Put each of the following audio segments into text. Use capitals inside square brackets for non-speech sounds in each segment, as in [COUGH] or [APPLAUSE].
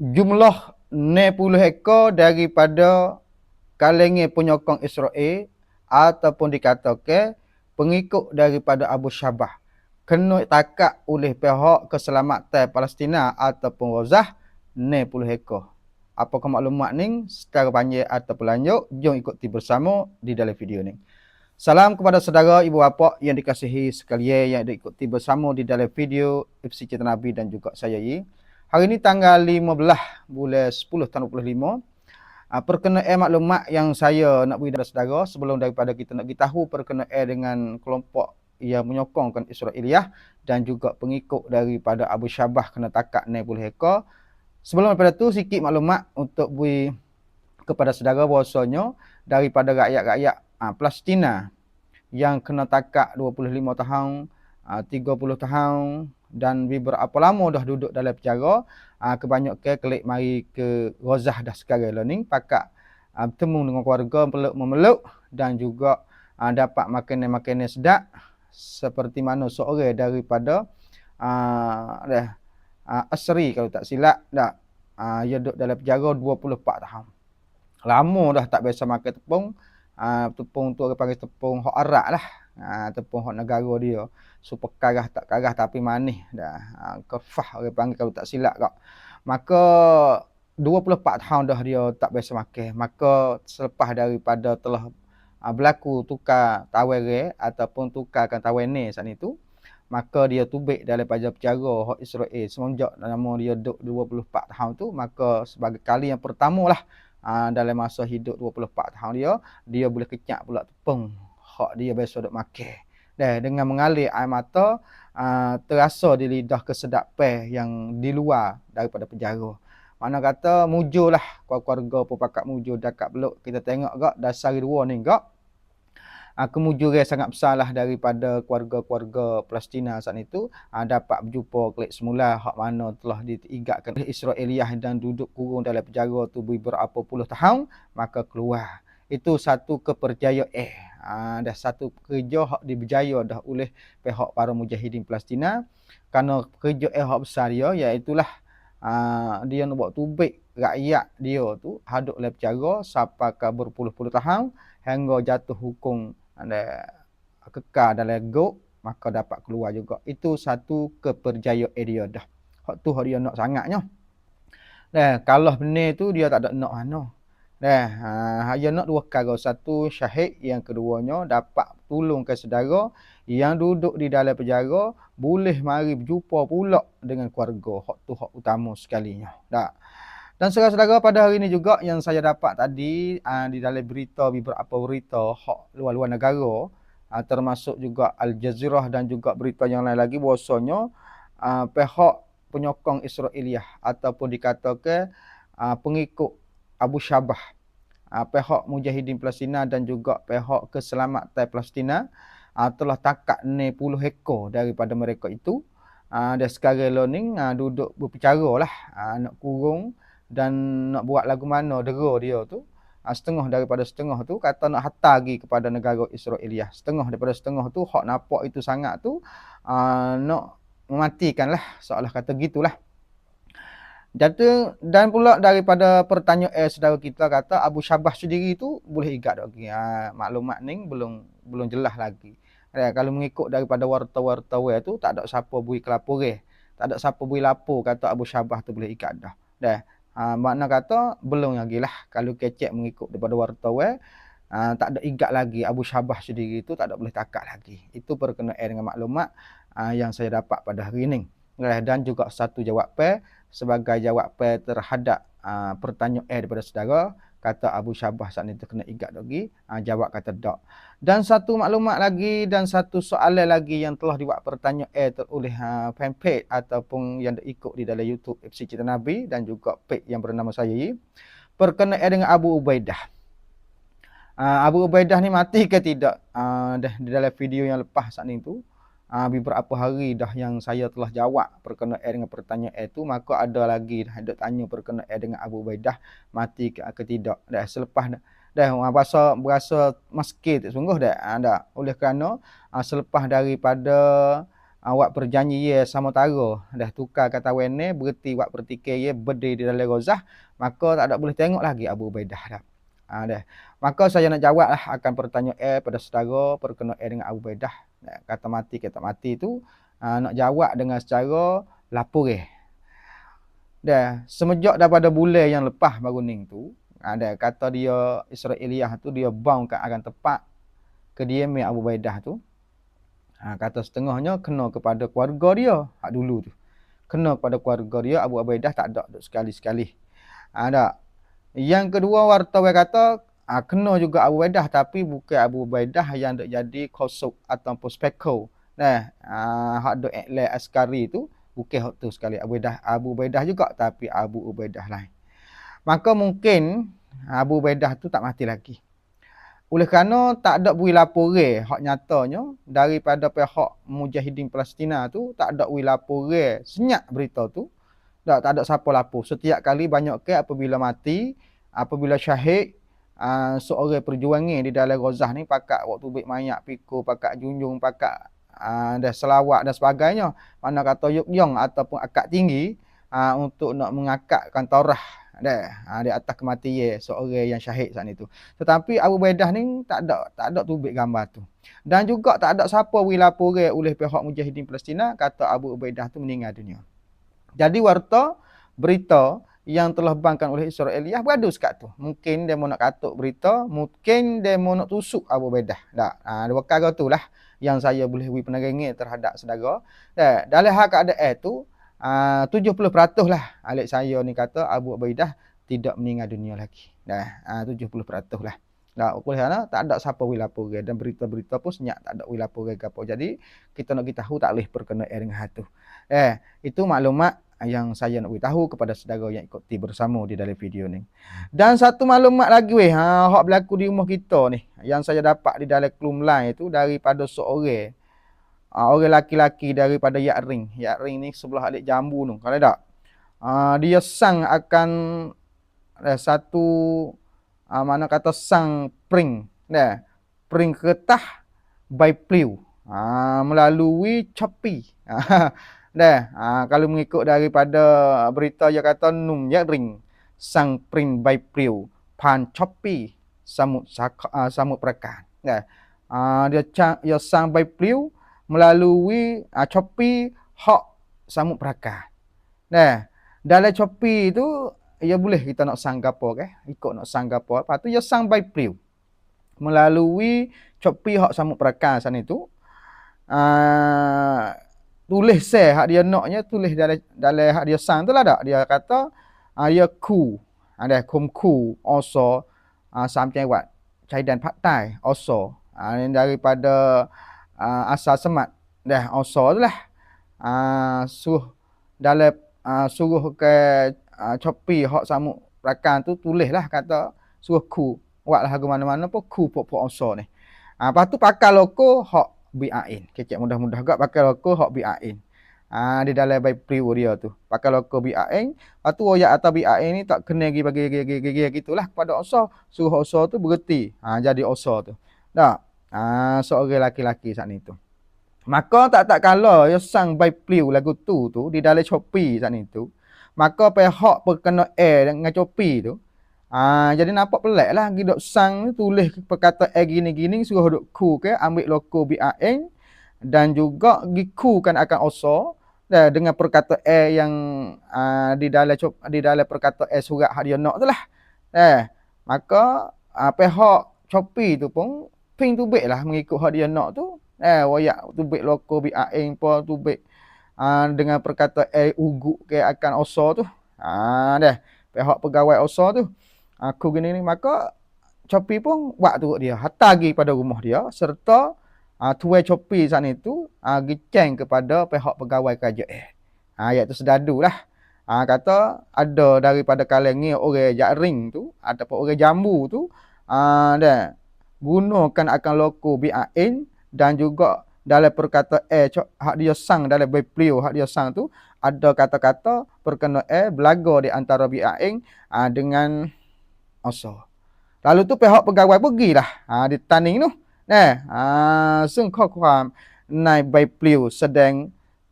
jumlah 90 ekor daripada kalangan penyokong Israel ataupun dikatakan pengikut daripada Abu Syabah kena takak oleh pihak keselamatan Palestina ataupun Gazah 90 ekor. Apakah maklumat ni secara panjang ataupun lanjut, jom ikuti bersama di dalam video ni. Salam kepada saudara, ibu bapa yang dikasihi sekalian yang diikuti bersama di dalam video FC Cita Nabi dan juga saya Yi. Hari ini tanggal 15 bulan 10 tahun 25. Uh, perkenaan maklumat yang saya nak beri kepada saudara sebelum daripada kita nak tahu perkenaan dengan kelompok yang menyokongkan Israeliah dan juga pengikut daripada Abu Syabah kena takak 90 ekor. Sebelum daripada tu sikit maklumat untuk beri kepada saudara bahawasanya daripada rakyat-rakyat uh, Palestina yang kena takak 25 tahun, uh, 30 tahun dan beberapa lama dah duduk dalam penjara uh, kebanyakan klik mari ke Rozah dah sekarang lah ni pakak uh, bertemu dengan keluarga peluk memeluk dan juga uh, dapat makanan-makanan sedap seperti mana seorang daripada uh, uh, Asri kalau tak silap dah uh, dia duduk dalam penjara 24 tahun. Lama dah tak biasa makan tepung uh, tepung tu orang panggil tepung hok arak lah uh, tepung hok negara dia super karah tak karah tapi manis dah. Ha, kefah orang panggil kalau tak silap kak. Maka 24 tahun dah dia tak biasa makan. Maka selepas daripada telah uh, berlaku tukar tawere ataupun tukarkan tawene saat itu, maka dia tubik dalam pajak penjara hak Israel semenjak nama dia duduk 24 tahun tu maka sebagai kali yang pertama lah uh, dalam masa hidup 24 tahun dia dia boleh kecak pula tepung hak dia biasa duk makan dan dengan mengalir air mata uh, terasa di lidah kesedapan yang di luar daripada penjara. Mana kata mujulah keluarga pepakat mujur dekat beluk kita tengok gak dasar dua ni gak. Uh, kemujuran sangat besar lah daripada keluarga-keluarga Palestina saat itu uh, dapat berjumpa klik semula hak mana telah diigatkan oleh Israeliah dan duduk kurung dalam penjara tu beberapa puluh tahun maka keluar itu satu kepercayaan eh ha, dah satu kerja hak diberjaya dah oleh pihak para mujahidin Palestina. Kerana kerja eh hak besar dia iaitu lah ha, dia nak buat tubik rakyat dia tu haduk oleh penjara sampai berpuluh-puluh tahun hingga jatuh hukum kekal dalam go maka dapat keluar juga. Itu satu kepercayaan dia dah. Hak tu hak dia nak sangatnya Nah, kalau benar tu dia tak ada nak mana. Nah, ha, dia nak dua perkara. Satu syahid, yang keduanya dapat tolong ke saudara yang duduk di dalam penjara boleh mari berjumpa pula dengan keluarga. Hak tu hak utama sekalinya. Tak. Dan saudara-saudara pada hari ini juga yang saya dapat tadi uh, di dalam berita beberapa berita hak luar-luar negara uh, termasuk juga Al Jazeera dan juga berita yang lain lagi bahasanya uh, pihak penyokong Israeliah ataupun dikatakan uh, pengikut Abu Syabah, uh, pihak Mujahidin Palestina dan juga pihak Keselamatan Palestina uh, telah tangkap 60 ekor daripada mereka itu. Uh, dan sekarang ni uh, duduk berbicara lah uh, nak kurung dan nak buat lagu mana dera dia tu. Uh, setengah daripada setengah tu kata nak hantar lagi kepada negara Israeliah. Setengah daripada setengah tu hak nampak itu sangat tu uh, nak mematikan lah seolah kata gitulah. Jata, dan pula daripada pertanyaan eh, saudara kita kata Abu Syabah sendiri tu boleh ikat lagi. Ha, maklumat ni belum belum jelas lagi. Ya, kalau mengikut daripada warta-warta tu tak ada siapa bui kelapor eh. Tak ada siapa bui lapor kata Abu Syabah tu boleh ikat dah. Dah. Ha, makna kata belum lagi lah kalau kecek mengikut daripada warta ha, tak ada ikat lagi Abu Syabah sendiri tu tak ada boleh takak lagi. Itu perkenaan dengan maklumat ha, yang saya dapat pada hari ini. Dan juga satu jawapan sebagai jawapan terhadap uh, pertanyaan daripada saudara kata Abu Syabah saat ini terkena igat lagi uh, jawab kata tak dan satu maklumat lagi dan satu soalan lagi yang telah dibuat pertanyaan oleh uh, fanpage ataupun yang ikut di dalam YouTube FC Cita Nabi dan juga page yang bernama saya ini berkenaan dengan Abu Ubaidah. Uh, Abu Ubaidah ni mati ke tidak? Uh, di dalam video yang lepas saat ini tu uh, beberapa hari dah yang saya telah jawab perkenaan dengan pertanyaan itu maka ada lagi dah ada tanya perkenaan dengan Abu Ubaidah mati ke, ke tidak dah selepas dah dah berasa berasa meski sungguh dah ada oleh kerana uh, selepas daripada uh, wak perjanji ye sama taro dah tukar kata wene berarti wak pertikir ye berdiri di dalam rozah maka tak ada boleh tengok lagi Abu Ubaidah dah. Ha, dah. Maka saya nak jawab lah akan pertanyaan pada saudara perkenaan dengan Abu Ubaidah. Kata mati kata mati tu uh, nak jawab dengan secara lapor eh. Dah, semenjak daripada bulan yang lepas baru ning tu, ada kata dia Israeliah tu dia bang kat akan tepat kediaman Abu Baidah tu. Ha, kata setengahnya kena kepada keluarga dia hak dulu tu. Kena kepada keluarga dia Abu Ubaidah tak ada sekali-sekali. Ada. Ha, yang kedua wartawan kata ha, kena juga Abu Ubaidah tapi bukan Abu Ubaidah yang dak jadi kosok ataupun speko. Nah, ha, hak dok askari tu bukan hak tu sekali Abu Ubaidah Abu Ubaidah juga tapi Abu Ubaidah lain. Maka mungkin Abu Ubaidah tu tak mati lagi. Oleh kerana tak ada bui lapore hak nyatanya daripada pihak mujahidin Palestina tu tak ada bui lapore senyap berita tu. Tak, tak ada siapa lapor. Setiap kali banyak ke apabila mati, apabila syahid, uh, seorang perjuangan di dalam Gazah ni pakat waktu bik mayat pikul, pakat junjung, pakat uh, dah selawat dan sebagainya. Mana kata yuk yong ataupun akad tinggi uh, untuk nak mengakatkan Taurah dah ha, di atas kematian seorang yang syahid saat itu. Tetapi Abu Baidah ni tak ada tak ada tubik gambar tu. Dan juga tak ada siapa wi laporan oleh pihak Mujahidin Palestin kata Abu Ubaidah tu meninggal dunia. Jadi warta berita yang telah bangkan oleh Israeliah beradu sekat tu. Mungkin dia nak katuk berita, mungkin dia nak tusuk Abu Ubaidah. Tak. Ha, dua perkara tu lah yang saya boleh beri penerangan terhadap saudara. Dan dalam hal keadaan tu, uh, 70% lah alik saya ni kata Abu Ubaidah tidak meninggal dunia lagi. Dah, uh, 70% lah. Dah, oleh kerana tak ada siapa wil lapor dan berita-berita pun senyap tak ada wil lapor. Jadi kita nak kita tahu tak boleh perkenaan dengan hatu. Eh, itu maklumat yang saya nak beritahu kepada saudara yang ikuti bersama di dalam video ni. Dan satu maklumat lagi weh, ha, hak berlaku di rumah kita ni, yang saya dapat di dalam klum lain itu daripada seorang uh, orang laki-laki daripada Yak Ring. Yak Ring ni sebelah alik jambu tu. Kalau tak, uh, dia sang akan uh, satu uh, mana kata sang pring. Nah, pring ketah by pliu. Uh, melalui chopi. [LAUGHS] Dah, uh, kalau mengikut daripada berita yang kata num Yak Ring sang pring by pliu pan chopi samut uh, samut perakan. Dah. Uh, dia cang, dia sang by pliu melalui uh, Shopee hak samuk perakah. Nah, dalam Shopee tu ia boleh kita nak sang gapo ke? Ikut nak sang gapo. Lepas tu ia sang by priu. Melalui Shopee hak samuk perakah sana itu uh, tulis se hak dia naknya tulis dalam dalam hak dia sang tu lah dak. Dia kata uh, ia ku. Ada kum ku also uh, something what? Caidan Pad Thai also. Uh, daripada uh, asal semat dah osor tu lah uh, suruh dalam uh, suruh ke uh, copi hak samuk rakan tu tulis lah kata suruh ku buat lah ke mana-mana pun ku pok pok osor ni uh, lepas tu pakai loko hak bi'ain kecek mudah-mudah gak pakai loko hak bi'ain Ah di dalam pre dia tu. Pakai loko. Lepas tu ayat atau BAN ni tak kena lagi bagi bagi gitulah kepada osor. Suruh osor tu berhenti. Ha jadi osor tu. Tak. Ah, seorang laki-laki saat itu. Maka tak tak kala ya sang by pliu lagu tu tu di dalam Shopee saat itu. Maka pihak perkena air dengan Shopee tu. Ah, jadi nampak pelik lah. Gidok sang tulis perkata air gini-gini suruh duk ku ke ambil loko BAN dan juga giku kan akan oso dan dengan perkata air yang uh, di dalam di dalam perkata air surat hadiah nak tu lah. Eh, maka uh, pihak Shopee tu pun ping tu baik lah mengikut hak dia nak tu. Eh, wayak tu baik loko bi aing po tu baik. Uh, dengan perkata eh uguk ke akan oso tu. Ha dah. Pihak pegawai oso tu. Aku gini ni maka Chopi pun buat tu dia. Hatta pergi pada rumah dia serta uh, tuai Chopi saat itu uh, giceng kepada pihak pegawai kerajaan. Eh. Ha iaitu sedadu lah. Ha, kata ada daripada kalangan orang jaring tu ataupun orang jambu tu ah uh, dah gunakan akan loko BAN dan juga dalam perkata A hak dia sang dalam biblio hak dia sang tu ada kata-kata perkena A belaga di antara BAN uh, dengan oso. Lalu tu pihak pegawai pergilah ha, di tanding tu. Nah, ha, sung kau kuam ในใบปลิวแสดง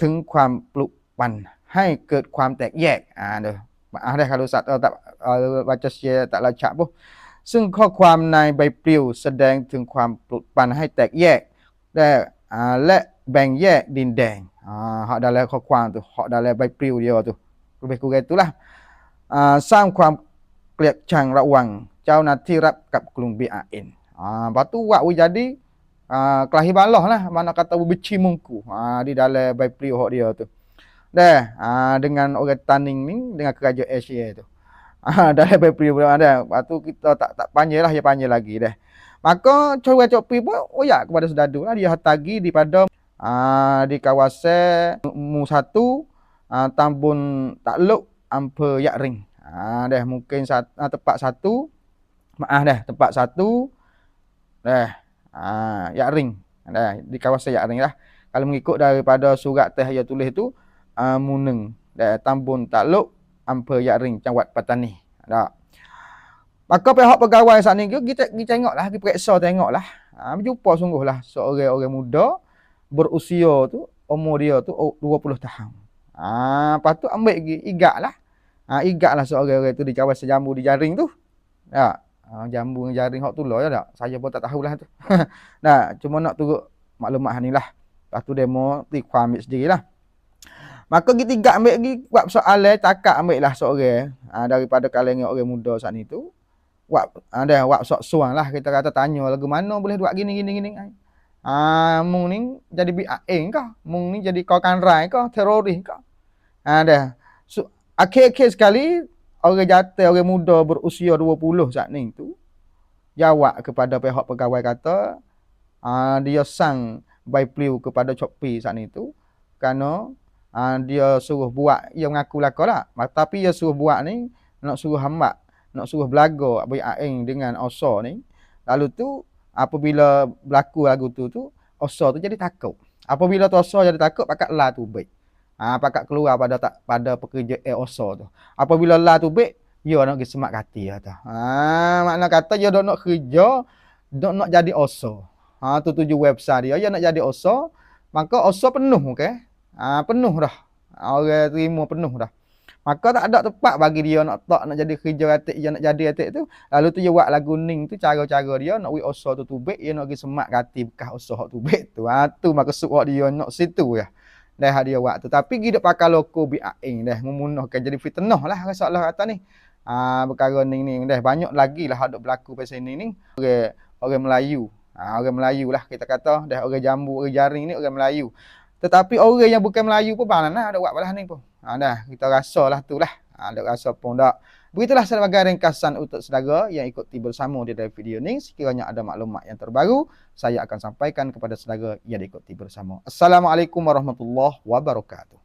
ถึงความปลุกปั่นให้เกิดความแตกแยกอ่าเด้อ maaf dah kalau Ustaz tak uh, baca secara tak lacak pun ซึ่งข้อความในใบปลิวแสดงถึงความปลุกปั่นให้แตกแยกและอ่าและแบ่งแยกดินแดงอ่า hak dalam ข้อความ tu hak dalam ใบปลิว dia tu lebih kurang itulah อ่าสร้างความเกลียดชังระหว่างเจ้าห kliap cang rawang cau nanti rap kap kelumbi ain ha ah, lepas wak we jadi uh, kelahi balah lah mana kata beci mungku. Ha di dalam bai priu hok dia tu. Dah ha, dengan orang taning ni dengan kerajaan Asia tu. Ha [LAUGHS] dalam bai priu ada. Batu kita tak tak panjang ya panjang lagi deh. maka cowok copi pun oh ya kepada sedadu lah. Dia hatagi daripada uh, di kawasan Mu 1 uh, Tambun Takluk Ampe Yakring uh, dah mungkin sat, uh, tempat satu maaf dah tempat satu dah Ha, yak ring. Ada di kawasan yak ring lah. Kalau mengikut daripada surat teh yang tulis tu uh, muneng dan tambun takluk amper yak ring Cawat Patani. Ada. Maka pihak pegawai saat ni kita kita tengoklah, kita periksa tengoklah. Ha, berjumpa sungguhlah seorang orang muda berusia tu umur dia tu 20 tahun. Ha, lepas tu ambil lagi igak lah. Ha, igak lah seorang orang tu di kawasan jambu di jaring tu. Ya, Ha, jambu dengan jaring hok tu lah ya tak? Saya pun tak tahulah tu. [LAUGHS] nah, cuma nak turut maklumat ni lah. Lepas tu demo ti ku ambil sendiri lah. Maka kita tiga ambil lagi buat soalan takak ambil lah seorang ha, daripada kalangan orang muda saat ni tu. Buat ada buat sok suang lah kita kata tanya lagu mana boleh buat gini gini gini. Ah, ha, mung ni jadi BAE kah? Mung ni jadi kau kan rai kah? Teroris kah? Ada. Ha, so, akhir-akhir sekali orang jatuh orang muda berusia 20 saat ni tu jawab kepada pihak pegawai kata uh, dia sang by pliu kepada Chopi saat ni tu kerana uh, dia suruh buat ia mengaku lakar lah. Tapi dia suruh buat ni nak suruh hamba nak suruh belaga Abai Aing dengan Osa ni. Lalu tu apabila berlaku lagu tu tu Osa tu jadi takut. Apabila tu Osa jadi takut pakat lah tu baik Ha, pakat keluar pada tak pada pekerja EOSO tu. Apabila lah tu baik, dia nak pergi semak kati kata. Ha, makna kata dia nak kerja, dok nak jadi OSO. Ha, tu tuju website dia, dia nak jadi OSO, maka OSO penuh okey. Ha, penuh dah. Orang terima penuh dah. Maka tak ada tempat bagi dia nak tak nak jadi kerja atik dia nak jadi atik tu. Lalu tu dia buat lagu ning tu cara-cara dia nak wi oso tu tubik dia nak pergi semak kati bekas oso hak tubik tu. Ha tu maksud dia nak situ ya dah hadiah waktu tapi hidup pakai loko bi aing dah memunuhkan. Jadi fitnah lah rasa Allah kata ni. Ah perkara ni ni. Dah banyak lagi lah ada berlaku pasal ni ni. Orang orang Melayu. Ah orang Melayu lah kita kata. Dah orang jambu orang jaring ni orang Melayu. Tetapi orang yang bukan Melayu pun mana ada buat balah ni pun. Ah dah. Kita rasalah tu lah. Ah ada rasa pun dak Begitulah sebagai ringkasan untuk saudara yang ikuti bersama di dalam video ini. Sekiranya ada maklumat yang terbaru, saya akan sampaikan kepada saudara yang diikuti bersama. Assalamualaikum warahmatullahi wabarakatuh.